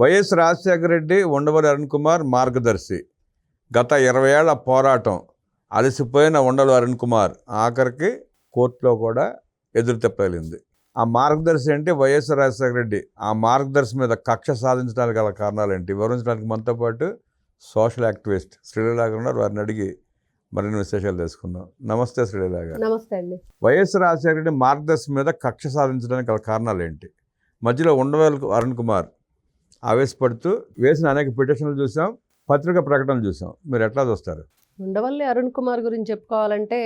YS Rajasekhara Reddy Undavalli Arun Kumar Margadarsi. గత ఇరవై ఏళ్ళ పోరాటం అలసిపోయిన ఉండవల్లి అరుణ్ కుమార్ ఆఖరికి కోర్టులో కూడా ఎదురు తెప్పలింది. ఆ మార్గదర్శి అంటే వైఎస్ రాజశేఖర రెడ్డి. ఆ మార్గదర్శి మీద కక్ష సాధించడానికి గల కారణాలు ఏంటి? వివరించడానికి మనతో పాటు సోషల్ యాక్టివిస్ట్ శ్రీలీలా గారు ఉన్నారు. వారిని అడిగి మరిన్ని విశేషాలు తెలుసుకుందాం. నమస్తే శ్రీలీలా గారు నమస్తే అండి. వైఎస్ రాజశేఖర రెడ్డి మార్గదర్శి మీద కక్ష సాధించడానికి గల కారణాలు ఏంటి? మధ్యలో ఉండవేలు అరుణ్ కుమార్ ఆవేశపడుతూ వేసిన అనేక పిటిషన్లు చూసాం పత్రిక ప్రకటనలు చూసాం. మీరు ఎట్లా చూస్తారు? ఉండవల్లి అరుణ్ కుమార్ గురించి చెప్పుకోవాలంటే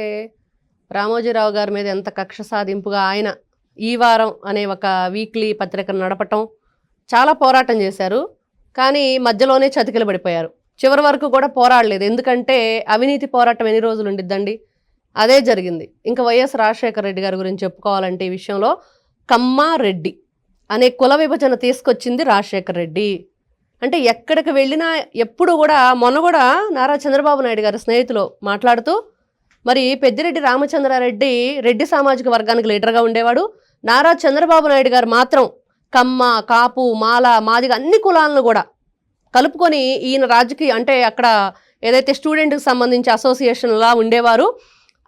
రామోజీరావు గారి మీద ఎంత కక్ష సాధింపుగా ఆయన ఈ వారం అనే ఒక వీక్లీ పత్రికను నడపటం చాలా పోరాటం చేశారు. కానీ మధ్యలోనే చతికిల పడిపోయారు. చివరి వరకు కూడా పోరాడలేదు. ఎందుకంటే అవినీతి పోరాటం ఎన్ని రోజులు ఉండిద్దండి? అదే జరిగింది. ఇంకా వైఎస్ రాజశేఖర రెడ్డి గారి గురించి చెప్పుకోవాలంటే ఈ విషయంలో కమ్మారెడ్డి అనే కుల విభజన తీసుకొచ్చింది రాజశేఖర రెడ్డి. అంటే ఎక్కడికి వెళ్ళినా ఎప్పుడు కూడా మొన్న కూడా నారా చంద్రబాబు నాయుడు గారు స్నేహితులు మాట్లాడుతూ మరి పెద్దిరెడ్డి రామచంద్రారెడ్డి రెడ్డి సామాజిక వర్గానికి లీడర్గా ఉండేవాడు. నారా చంద్రబాబు నాయుడు గారు మాత్రం కమ్మ కాపు మాల మాదిగ అన్ని కులాలను కూడా కలుపుకొని ఈయన రాజకీయ అంటే అక్కడ ఏదైతే స్టూడెంట్కి సంబంధించి అసోసియేషన్లా ఉండేవారు.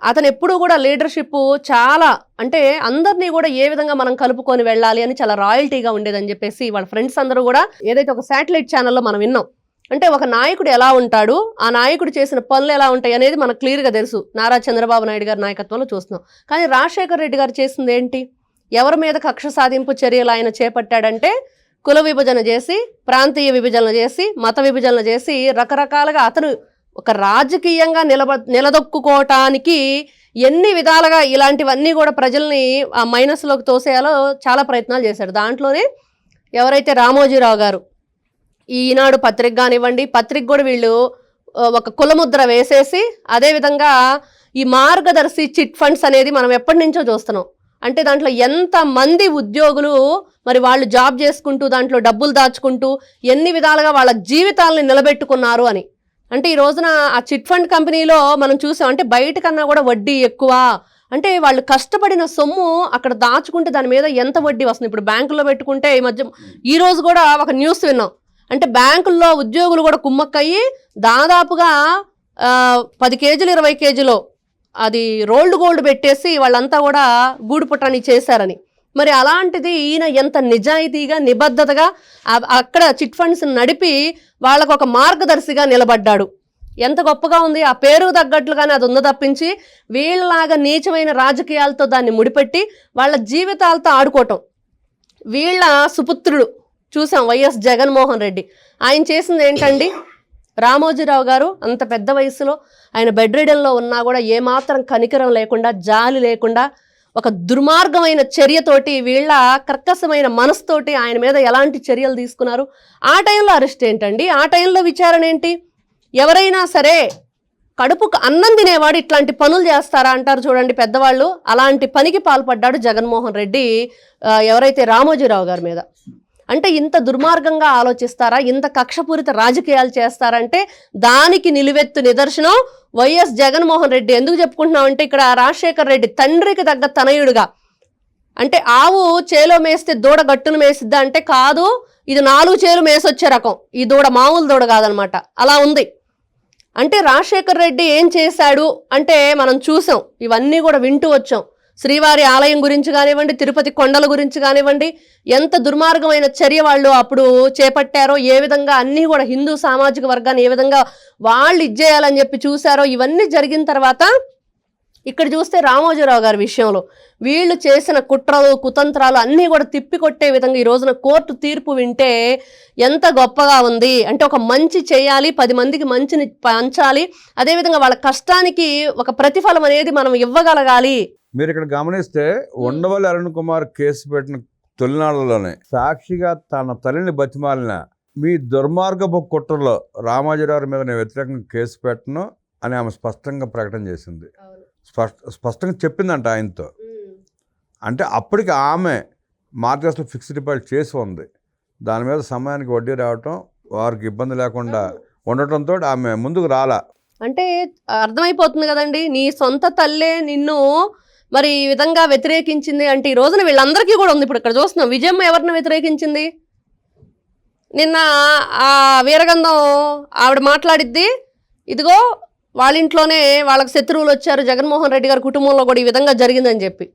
అతను ఎప్పుడూ కూడా లీడర్షిప్ చాలా అంటే అందరినీ కూడా ఏ విధంగా మనం కలుపుకొని వెళ్ళాలి అని చాలా రాయల్టీగా ఉండేదని చెప్పేసి వాళ్ళ ఫ్రెండ్స్ అందరూ కూడా ఏదైతే ఒక శాటిలైట్ ఛానల్లో మనం విన్నాం. అంటే ఒక నాయకుడు ఎలా ఉంటాడు ఆ నాయకుడు చేసిన పనులు ఎలా ఉంటాయి అనేది మనకు క్లియర్గా తెలుసు. నారా చంద్రబాబు నాయుడు గారి నాయకత్వంలో చూస్తున్నాం. కానీ రాజశేఖర్ రెడ్డి గారు చేసింది ఏంటి? ఎవరి మీద కక్ష సాధింపు చర్యలు ఆయన చేపట్టాడంటే కుల విభజన చేసి ప్రాంతీయ విభజన చేసి మత విభజన చేసి రకరకాలుగా అతను ఒక రాజకీయంగా నిలబ నిలదొక్కుకోవటానికి ఎన్ని విధాలుగా ఇలాంటివన్నీ కూడా ప్రజల్ని ఆ మైనస్లోకి తోసేయాలో చాలా ప్రయత్నాలు చేశాడు దాంట్లోనే ఎవరైతే రామోజీరావు గారు ఈనాడు పత్రిక కానివ్వండి పత్రిక కూడా వీళ్ళు ఒక కులముద్ర వేసేసి అదేవిధంగా ఈ మార్గదర్శి చిట్ ఫండ్స్ అనేది మనం ఎప్పటి నుంచో చూస్తున్నాం. అంటే దాంట్లో ఎంత మంది ఉద్యోగులు మరి వాళ్ళు జాబ్ చేసుకుంటూ దాంట్లో డబ్బులు దాచుకుంటూ ఎన్ని విధాలుగా వాళ్ళ జీవితాలని నిలబెట్టుకున్నారు అని. అంటే ఈ రోజున ఆ చిట్ ఫండ్ కంపెనీలో మనం చూసాం అంటే బయట కన్నా కూడా వడ్డీ ఎక్కువ. అంటే వాళ్ళు కష్టపడిన సొమ్ము అక్కడ దాచుకుంటే దాని మీద ఎంత వడ్డీ వస్తుంది? ఇప్పుడు బ్యాంకులో పెట్టుకుంటే ఈ మధ్య ఈ రోజు కూడా ఒక న్యూస్ విన్నాం. అంటే బ్యాంకుల్లో ఉద్యోగులు కూడా కుమ్మక్కయ్యి దాదాపుగా పది కేజీలు ఇరవై కేజీలో అది రోల్డ్ గోల్డ్ పెట్టేసి వాళ్ళంతా కూడా గూడు పుట్టని చేశారని. మరి అలాంటిది ఈయన ఎంత నిజాయితీగా నిబద్ధతగా అక్కడ చిట్ ఫండ్స్ నడిపి వాళ్ళకు ఒక మార్గదర్శిగా నిలబడ్డాడు. ఎంత గొప్పగా ఉంది. ఆ పేరు తగ్గట్లుగానే అది ఉందో తప్పించి వీళ్ళలాగా నీచమైన రాజకీయాలతో దాన్ని ముడిపెట్టి వాళ్ళ జీవితాలతో ఆడుకోవటం. వీళ్ళ సుపుత్రుడు చూసాం వైఎస్ జగన్మోహన్ రెడ్డి. ఆయన చేసింది ఏంటండి? రామోజీరావు గారు అంత పెద్ద వయసులో ఆయన బెడ్ రిడన్లో ఉన్నా కూడా ఏమాత్రం కనికరం లేకుండా జాలి లేకుండా ఒక దుర్మార్గమైన చర్యతోటి వీళ్ళ కర్కశమైన మనసుతోటి ఆయన మీద ఎలాంటి చర్యలు తీసుకున్నారు? ఆ టైంలో అరెస్ట్ ఏంటండి? ఆ టైంలో విచారణ ఏంటి? ఎవరైనా సరే కడుపుకు అన్నం తినేవాడు ఇట్లాంటి పనులు చేస్తారా అంటారు చూడండి పెద్దవాళ్ళు. అలాంటి పనికి పాల్పడ్డాడు జగన్మోహన్ రెడ్డి ఎవరైతే రామోజీరావు గారి మీద. అంటే ఇంత దుర్మార్గంగా ఆలోచిస్తారా? ఇంత కక్షపూరిత రాజకీయాలు చేస్తారంటే దానికి నిలువెత్తు నిదర్శనం వైఎస్ జగన్మోహన్ రెడ్డి. ఎందుకు చెప్పుకుంటున్నాం అంటే ఇక్కడ రాజశేఖర్ రెడ్డి తండ్రికి తగ్గ తనయుడుగా. అంటే ఆవు చేలో మేస్తే దూడ గట్టును మేసిద్దా అంటే కాదు ఇది నాలుగు చేలు మేసొచ్చే రకం. ఈ దూడ మామూలు దూడ కాదనమాట. అలా ఉంది. అంటే రాజశేఖర్ రెడ్డి ఏం చేశాడు అంటే మనం చూసాం. ఇవన్నీ కూడా వింటూ వచ్చాం. శ్రీవారి ఆలయం గురించి కానివ్వండి తిరుపతి కొండల గురించి కానివ్వండి ఎంత దుర్మార్గమైన చర్య వాళ్ళు అప్పుడు చేపట్టారో ఏ విధంగా అన్నీ కూడా హిందూ సామాజిక వర్గాన్ని ఏ విధంగా వాళ్ళు ఇచ్చేయాలని చెప్పి చూశారో ఇవన్నీ జరిగిన తర్వాత ఇక్కడ చూస్తే రామోజీరావు గారి విషయంలో వీళ్ళు చేసిన కుట్రలు కుతంత్రాలు అన్నీ కూడా తిప్పికొట్టే విధంగా ఈ రోజున కోర్టు తీర్పు వింటే ఎంత గొప్పగా ఉంది. అంటే ఒక మంచి చేయాలి పది మందికి మంచిని పంచాలి. అదేవిధంగా వాళ్ళ కష్టానికి ఒక ప్రతిఫలం అనేది మనం ఇవ్వగలగాలి. మీరు ఇక్కడ గమనిస్తే ఉండవల్లి అరుణ్ కుమార్ కేసు పెట్టిన తొలినాళ్ళలోనే సాక్షిగా తన తల్లిని బతిమాలిన మీ దుర్మార్గపు కుట్రలో రామాజీరావు మీద నేను వ్యతిరేకంగా కేసు పెట్టను అని ఆమె స్పష్టంగా ప్రకటన చేసింది. స్పష్ట స్పష్టంగా చెప్పిందంట ఆయనతో. అంటే అప్పటికి ఆమె మార్కెట్స్లో ఫిక్స్డ్ డిపాజిట్ చేసి ఉంది. దాని మీద సమయానికి వడ్డీ రావటం వారికి ఇబ్బంది లేకుండా ఉండటంతో ఆమె ముందుకు రాలా. అంటే అర్థమైపోతుంది కదండి నీ సొంత తల్లే నిన్ను మరి ఈ విధంగా వ్యతిరేకించింది అంటే ఈ రోజున వీళ్ళందరికీ కూడా ఉంది. ఇప్పుడు ఇక్కడ చూస్తున్నాం విజయమ్మ ఎవరిని వ్యతిరేకించింది? నిన్న ఆ వీరగంధం ఆవిడ మాట్లాడిద్ది ఇదిగో వాళ్ళ ఇంట్లోనే వాళ్ళకి శత్రువులు వచ్చారు జగన్మోహన్ రెడ్డి గారి కుటుంబంలో కూడా ఈ విధంగా జరిగిందని చెప్పి.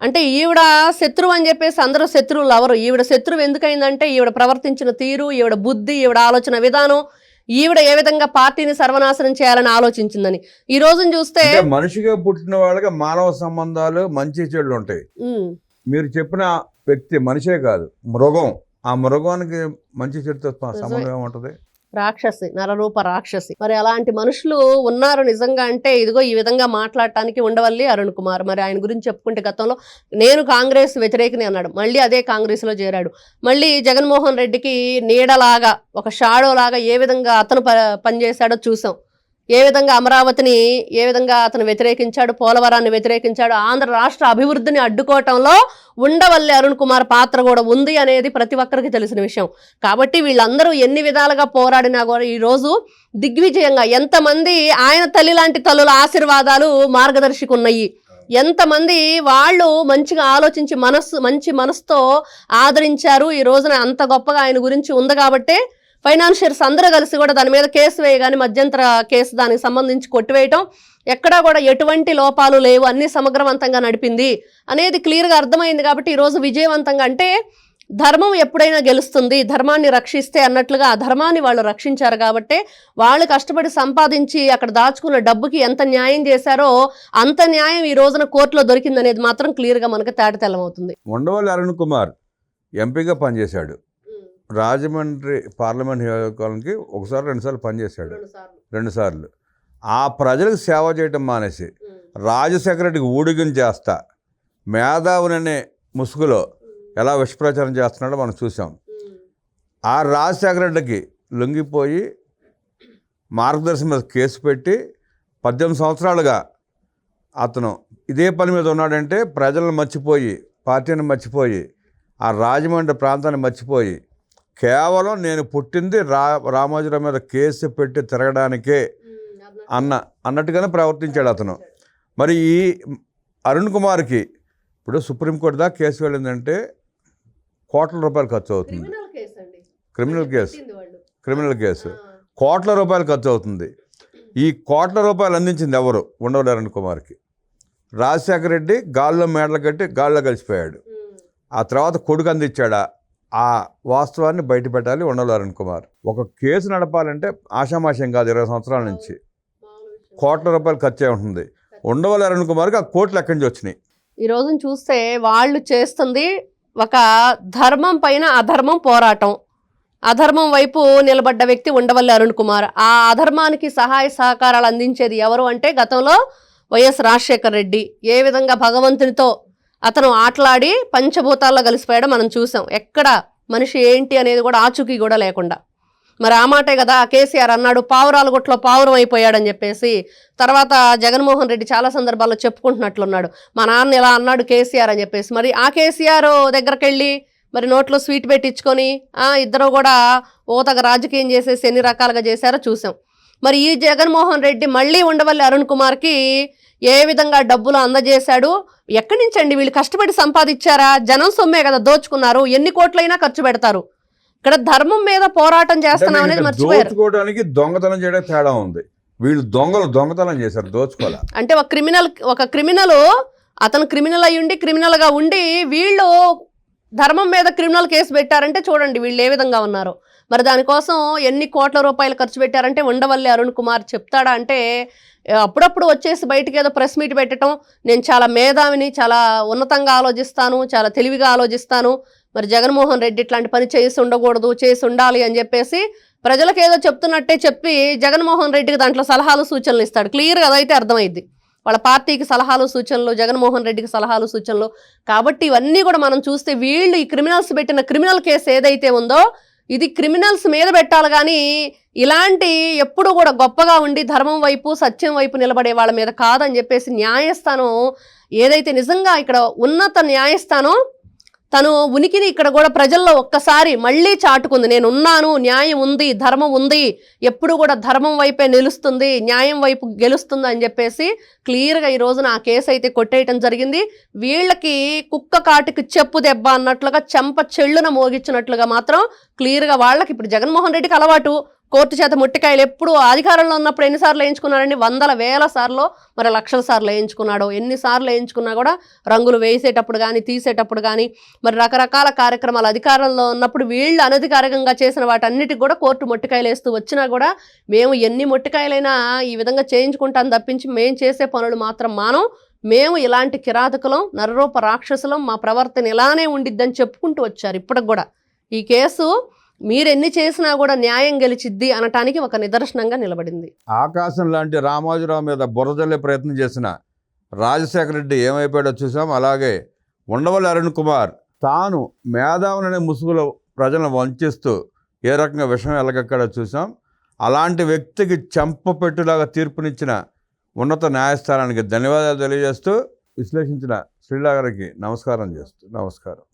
అంటే ఈవిడ శత్రువు అని చెప్పేసి అందరూ శత్రువులు ఎవరు? ఈవిడ శత్రువు ఎందుకైందంటే ఈవిడ ప్రవర్తించిన తీరు ఈవిడ బుద్ధి ఈవిడ ఆలోచన విధానం ఈవిడ ఏ విధంగా పార్టీని సర్వనాశనం చేయాలని ఆలోచించిందని. ఈ రోజున చూస్తే మనిషిగా పుట్టిన వాళ్ళకి మానవ సంబంధాలు మంచి చెడులు ఉంటాయి. మీరు చెప్పిన వ్యక్తి మనిషే కాదు మృగం. ఆ మృగానికి మంచి చెడుతో సంబంధం ఏముంటది? రాక్షసి నరరూప రాక్షసి. మరి అలాంటి మనుషులు ఉన్నారు నిజంగా అంటే ఇదిగో ఈ విధంగా మాట్లాడటానికి ఉండవల్లి అరుణ్ కుమార్. మరి ఆయన గురించి చెప్పుకుంటే గతంలో నేను కాంగ్రెస్ వ్యతిరేకిని అన్నాడు. మళ్ళీ అదే కాంగ్రెస్లో చేరాడు. మళ్ళీ జగన్మోహన్ రెడ్డికి నీడలాగా ఒక షాడో లాగా ఏ విధంగా అతను ప పనిచేశాడో చూసాం. ఏ విధంగా అమరావతిని ఏ విధంగా అతను వ్యతిరేకించాడు పోలవరాన్ని వ్యతిరేకించాడు ఆంధ్ర రాష్ట్ర అభివృద్ధిని అడ్డుకోవటంలో ఉండవల్లి అరుణ్ కుమార్ పాత్ర కూడా ఉంది అనేది ప్రతి ఒక్కరికి తెలిసిన విషయం. కాబట్టి వీళ్ళందరూ ఎన్ని విధాలుగా పోరాడినా కూడా ఈ రోజు దిగ్విజయంగా ఎంతమంది ఆయన తల్లి లాంటి తల్లుల ఆశీర్వాదాలు మార్గదర్శికి ఉన్నాయి ఎంతమంది వాళ్ళు మంచిగా ఆలోచించి మనస్సు మంచి మనసుతో ఆదరించారు. ఈ రోజున అంత గొప్పగా ఆయన గురించి ఉంది కాబట్టే ఫైనాన్షియర్స్ అందరూ కలిసి కూడా దాని మీద కేసు వేయగానే మధ్యంతర కేసు దానికి సంబంధించి కొట్టివేయటం. ఎక్కడా కూడా ఎటువంటి లోపాలు లేవు. అన్ని సమగ్రవంతంగా నడిపింది అనేది క్లియర్గా అర్థమైంది కాబట్టి ఈరోజు విజయవంతంగా అంటే ధర్మం ఎప్పుడైనా గెలుస్తుంది ధర్మాన్ని రక్షిస్తే అన్నట్లుగా ఆ ధర్మాన్ని వాళ్ళు రక్షించారు కాబట్టి వాళ్ళు కష్టపడి సంపాదించి అక్కడ దాచుకున్న డబ్బుకి ఎంత న్యాయం చేశారో అంత న్యాయం ఈ రోజున కోర్టులో దొరికిందనేది మాత్రం క్లియర్గా మనకు తేటతెల్లమవుతుంది ఉండవల్లి అరుణ్ కుమార్ ఎంపీగా పనిచేశాడు. రాజమండ్రి పార్లమెంట్ నియోజకవర్గానికి ఒకసారి రెండుసార్లు పనిచేశాడు రెండుసార్లు ఆ ప్రజలకు సేవ చేయటం మానేసి రాజశేఖర రెడ్డికి ఊడిగం చేస్తా మేధావుననే ముసుగులో ఎలా విషప్రచారం చేస్తున్నాడో మనం చూసాం ఆ రాజశేఖర రెడ్డికి లొంగిపోయి మార్గదర్శనం మీద కేసు పెట్టి పద్దెనిమిది సంవత్సరాలుగా అతను ఇదే పని మీద ఉన్నాడంటే ప్రజలను మర్చిపోయి పార్టీని మర్చిపోయి ఆ రాజమండ్రి ప్రాంతాన్ని మర్చిపోయి కేవలం నేను పుట్టింది రా రామోజీరావు మీద కేసు పెట్టి తిరగడానికే అన్న అన్నట్టుగానే ప్రవర్తించాడు అతను. మరి ఈ అరుణ్ కుమార్కి ఇప్పుడు సుప్రీంకోర్టు దాకా కేసు వెళ్ళిందంటే కోట్ల రూపాయలు ఖర్చు అవుతుంది. Criminal case criminal case. కోట్ల రూపాయలు ఖర్చు అవుతుంది. ఈ కోట్ల రూపాయలు అందించింది ఎవరు? ఉండవల్లి అరుణ్ కుమార్కి. రాజశేఖర రెడ్డి గాల్లో మేడలు కట్టి గాల్లో కలిసిపోయాడు. ఆ తర్వాత కొడుకు అందించాడా? ఆ వాస్తవాన్ని బయట పెట్టాలి ఉండవల్లి అరుణ్ కుమార్. ఒక కేసు నడపాలంటే ఆషామాషం కాదు ఇరవై సంవత్సరాల నుంచి. కోట్ల రూపాయలు ఖర్చు ఉంటుంది. ఉండవల్లి అరుణ్ కుమార్కి ఆ కోట్లు ఎక్కడి నుంచి వచ్చినాయి? ఈ రోజున చూస్తే వాళ్ళు చేస్తుంది ఒక ధర్మం పైన అధర్మం పోరాటం. అధర్మం వైపు నిలబడ్డ వ్యక్తి ఉండవల్లి అరుణ్ కుమార్. ఆ అధర్మానికి సహాయ సహకారాలు అందించేది ఎవరు అంటే గతంలో వైఎస్ రాజశేఖర రెడ్డి. ఏ విధంగా భగవంతునితో అతను ఆటలాడి పంచభూతాల్లో కలిసిపోయాడు మనం చూసాం. ఎక్కడ మనిషి ఏంటి అనేది కూడా ఆచూకీ కూడా లేకుండా. మరి ఆ మాటే కదా కేసీఆర్ అన్నాడు పావురాల గుట్లో పావురం అయిపోయాడని చెప్పేసి. తర్వాత జగన్మోహన్ రెడ్డి చాలా సందర్భాల్లో చెప్పుకుంటున్నట్లున్నాడు. మా నాన్న ఇలా అన్నాడు కేసీఆర్ అని చెప్పేసి. మరి ఆ కేసీఆర్ దగ్గరికి వెళ్ళి మరి నోట్లో స్వీట్ పెట్టించుకొని ఇద్దరు కూడా ఓతగా రాజకీయం చేసేసి ఎన్ని రకాలుగా చేశారో చూసాం. మరి ఈ జగన్మోహన్ రెడ్డి మళ్ళీ ఉండవల్లి అరుణ్ కుమార్కి ఏ విధంగా డబ్బులు అందజేశాడు? ఎక్కడి నుంచి అండి వీళ్ళు కష్టపడి సంపాదించారా? జనం సొమ్మే కదా దోచుకున్నారు. ఎన్ని కోట్లైనా ఖర్చు పెడతారు. ఇక్కడ ధర్మం మీద పోరాటం చేస్తున్నాం అనేది దోచుకోవడానికి దొంగతనం చేయడానికి తేడా ఉంది. వీళ్ళు దొంగలు దొంగతనం చేశారు. దోచుకోలే అంటే ఒక క్రిమినల్ ఒక క్రిమినల్ అతను క్రిమినల్ అయి ఉండి criminal గా ఉండి వీళ్ళు ధర్మం మీద క్రిమినల్ కేసు పెట్టారంటే చూడండి వీళ్ళు ఏ విధంగా ఉన్నారు. మరి దానికోసం ఎన్ని కోట్ల రూపాయలు ఖర్చు పెట్టారంటే ఉండవల్లి అరుణ్ కుమార్ చెప్తాడా అంటే అప్పుడప్పుడు వచ్చేసి బయటికి ఏదో ప్రెస్ మీట్ పెట్టడం నేను చాలా మేధావిని చాలా ఉన్నతంగా ఆలోచిస్తాను చాలా తెలివిగా ఆలోచిస్తాను మరి జగన్మోహన్ రెడ్డి ఇట్లాంటి పని చేసి ఉండకూడదు చేసి ఉండాలి అని చెప్పేసి ప్రజలకు ఏదో చెప్తున్నట్టే చెప్పి జగన్మోహన్ రెడ్డికి దాంట్లో సలహాలు సూచనలు ఇస్తాడు. క్లియర్గా అదైతే అర్థమైద్ది. వాళ్ళ పార్టీకి సలహాలు సూచనలు జగన్మోహన్ రెడ్డికి సలహాలు సూచనలు. కాబట్టి ఇవన్నీ కూడా మనం చూస్తే వీళ్ళు ఈ క్రిమినల్స్ పెట్టిన క్రిమినల్ కేసు ఏదైతే ఉందో ఇది క్రిమినల్స్ మీద పెట్టాలి కానీ ఇలాంటి ఎప్పుడు కూడా గొప్పగా ఉండి ధర్మం వైపు సత్యం వైపు నిలబడే వాళ్ళ మీద కాదని చెప్పేసి న్యాయస్థానం ఏదైతే నిజంగా ఇక్కడ ఉన్నత న్యాయస్థానం తను ఉనికిని ఇక్కడ కూడా ప్రజల్లో ఒక్కసారి మళ్ళీ చాటుకుంది. నేను ఉన్నాను న్యాయం ఉంది ధర్మం ఉంది ఎప్పుడు కూడా ధర్మం వైపే నిలుస్తుంది న్యాయం వైపు గెలుస్తుంది అని చెప్పేసి క్లియర్గా ఈ రోజున ఆ కేసు అయితే కొట్టేయటం జరిగింది. వీళ్ళకి కుక్క కాటికి చెప్పు దెబ్బ అన్నట్లుగా చెంప చెళ్ళున మోగించినట్లుగా మాత్రం క్లియర్గా వాళ్ళకి ఇప్పుడు జగన్మోహన్ రెడ్డికి అలవాటు. కోర్టు చేత ముట్టికాయలు ఎప్పుడు అధికారంలో ఉన్నప్పుడు ఎన్నిసార్లు వేయించుకున్నాడండి? వందల వేల సార్లు. మరి లక్షల సార్లు వేయించుకున్నాడు? ఎన్నిసార్లు వేయించుకున్నా కూడా రంగులు వేసేటప్పుడు కానీ తీసేటప్పుడు కానీ మరి రకరకాల కార్యక్రమాలు అధికారంలో ఉన్నప్పుడు వీళ్ళు అనధికారికంగా చేసిన వాటన్నిటికి కూడా కోర్టు మొట్టికాయలు వేస్తూ వచ్చినా కూడా మేము ఎన్ని మొట్టికాయలైనా ఈ విధంగా చేయించుకుంటాం తప్పించి మేము చేసే పనులు మాత్రం మానం. మేము ఇలాంటి కిరాతకులం నరరూప రాక్షసులం మా ప్రవర్తన ఇలానే ఉండిద్దని చెప్పుకుంటూ వచ్చారు ఇప్పటికి కూడా. ఈ కేసు మీరెన్ని చేసినా కూడా న్యాయం గెలిచిద్ది అనటానికి ఒక నిదర్శనంగా నిలబడింది. ఆకాశం లాంటి రామోజీరావు మీద బురదల్లే ప్రయత్నం చేసిన రాజశేఖర రెడ్డి ఏమైపోయాడో చూసాం. అలాగే ఉండవల్లి అరుణ్ కుమార్ తాను మేధావులనే ముసుగులో ప్రజలను వంచిస్తూ ఏ రకంగా విషయం ఎలగక్కడో చూసాం. అలాంటి వ్యక్తికి చెంప పెట్టులాగా తీర్పునిచ్చిన ఉన్నత న్యాయస్థానానికి ధన్యవాదాలు తెలియజేస్తూ విశ్లేషించిన శ్రీలా గారికి నమస్కారం చేస్తూ నమస్కారం.